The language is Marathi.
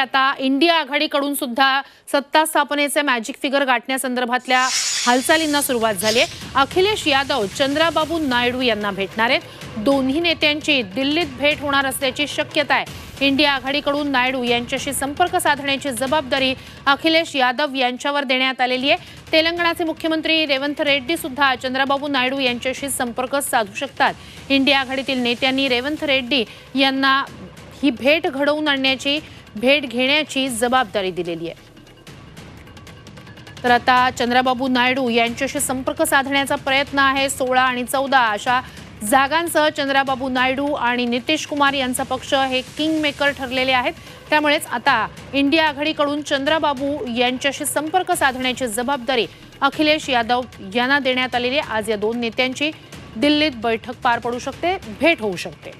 आता इंडिया आघाडीकडून सुद्धा सत्ता स्थापनेचे मॅजिक फिगर गाठण्यासंदर्भातल्या हालचालींना सुरुवात झाली आहे. अखिलेश यादव चंद्राबाबू नायडू यांना भेटणार आहेत. दोन्ही नेत्यांची दिल्लीत भेट होणार असल्याची शक्यता आहे. इंडिया आघाडीकडून नायडू यांच्याशी संपर्क साधण्याची जबाबदारी अखिलेश यादव यांच्यावर देण्यात आलेली आहे. तेलंगणाचे मुख्यमंत्री रेवंत रेड्डी सुद्धा चंद्राबाबू नायडू यांच्याशी संपर्क साधू शकतात. इंडिया आघाडीतील नेत्यांनी रेवंत रेड्डी यांना ही भेट घडवून आणण्याची भेट घेण्याची जबाबदारी दिलेली आहे. तर आता चंद्राबाबू नायडू यांच्याशी संपर्क साधण्याचा प्रयत्न आहे सोळा आणि चौदा अशा जागांसह चंद्राबाबू नायडू आणि नितीश कुमार यांचा पक्ष हे किंग मेकर ठरलेले आहेत. त्यामुळेच आता इंडिया आघाडीकडून चंद्राबाबू यांच्याशी संपर्क साधण्याची जबाबदारी अखिलेश यादव यांना देण्यात आलेली आहे. आज या दोन नेत्यांची दिल्लीत बैठक पार पडू शकते भेट होऊ शकते.